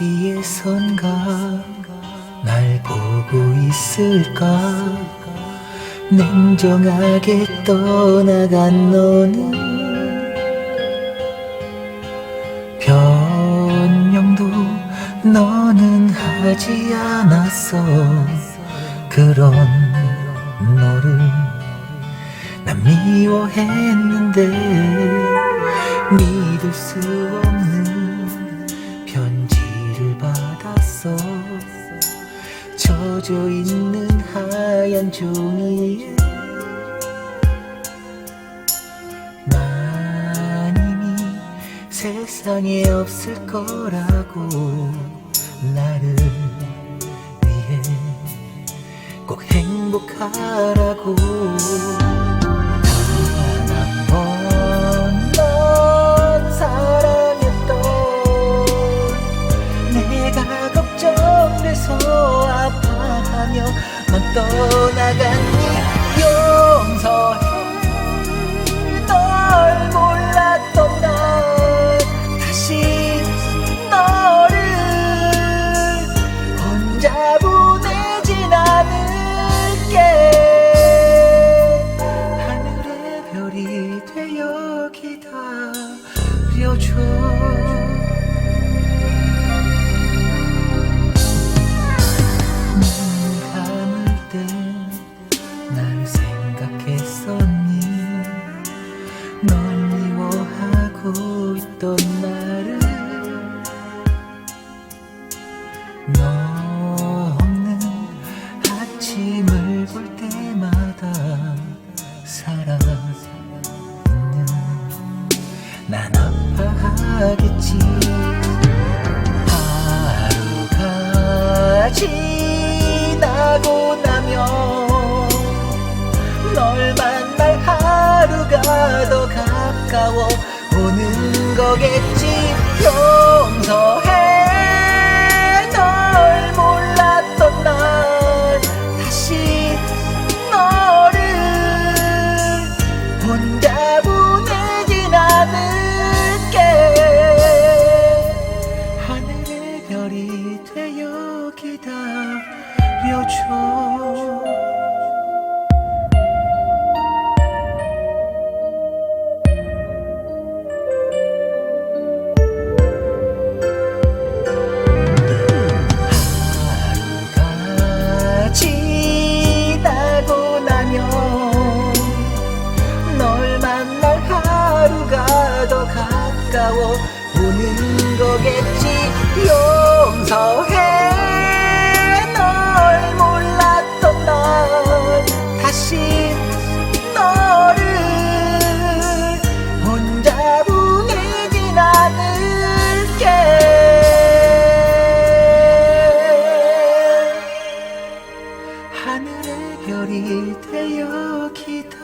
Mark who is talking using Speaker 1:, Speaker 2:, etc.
Speaker 1: 어디에선가 있을까? 냉정하게 떠나간 너는 변명도 너는 하지 않았어. 그런 너를 난 미워했는데 믿을 수 없는 편지를 받았어 젖어 있는 하얀 종이에 난 이미 세상에 없을 거라고 나를 위해 꼭 행복하라고 넌 떠나 생각했었니? 널 미워하고 있던 나를 너 없는 아침을 볼 때마다 살아 있는 난 아파하겠지. 하루가 지나고 널 만날 하루가 더 가까워 오는 거겠지. 용서해. 널 몰랐던 날 다시 너를 혼자 보내진 않을게. 하늘의 별이 되어 기다려줘 가까워 오는 거겠지. 용서해. 널 몰랐던 날. 다시 너를 혼자 보내진 않을게. 하늘의 별이 되어 기다려줘